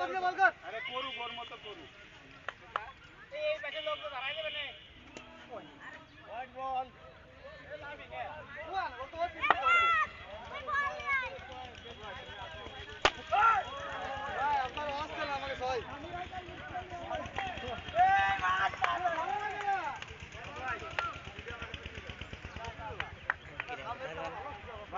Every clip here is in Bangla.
બગલે બલગર અરે કોરું કોરમાં તો કોરું.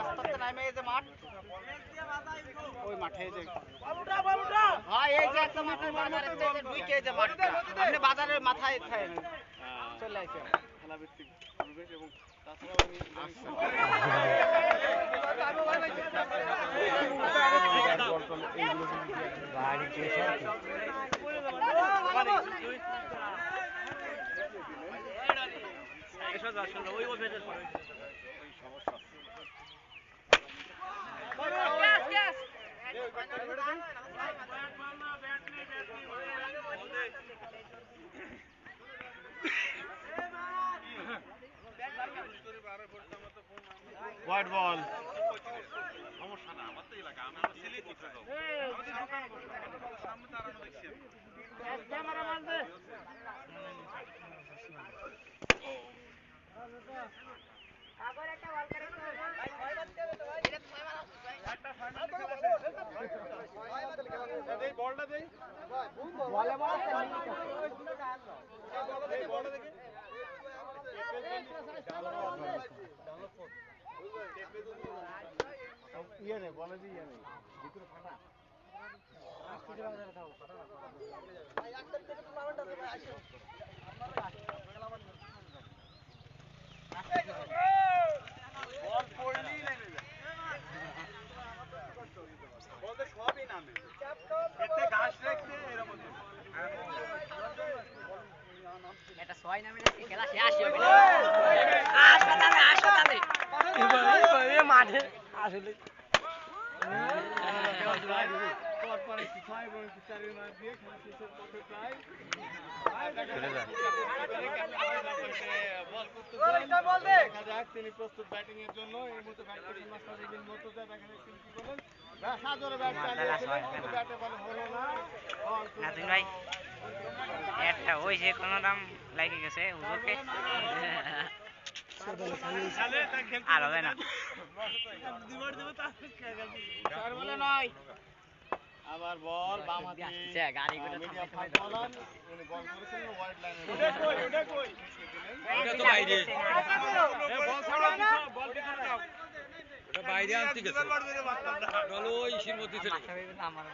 ওই রাস্তাতে নামে এই যে মাঠ। ওই মাঠে এই যে হ্যাঁ এই যে একটা মাঠের বাজারের যে যে ঢুকে এই যে মাঠটা। আপনি বাজারের মাথায় থাকেন চলে আইছে খেলা ভিত্তিক পরিবেশ এবং তাছাড়াও আমি বাড়িতে এসে হোয়াইট বল বলটা দেই বলে বলটা দেখি ইয়ে নেই বলে যে ইয়ে নেই ভিতরে ফাটা বল মাঠে আসলে এবং মাস দিয়ে খেলা শেষের পথে প্রায় দেখা যাক তিনি প্রস্তুত ব্যাটিং এর জন্য এই মুহূর্তে ব্যাট করছেন মাস্টার বিন। মর্তুজা দেখা যাক তিনি কি করেন ব্যাট চালিয়েছিলেন কিন্তু ব্যাটে বল হলো না ভাই একটা ওই যে কোনো দাম লাগে গেছে হুজুরকে আর হবে না আবার বল বাম হাতে। আসছে, গাড়ি করে মিডিয়াম থামাই ফাস্ট বলার। উনি বল করেছেন ওয়াইড লাইনে ওটা কই ওটা কই? এটা তো বাইরে বল ছাড়া বল পিছনে দাও। ওটা বাইরে আনতে গেছে। চলো ওই ইসির মধ্যে চলে আমার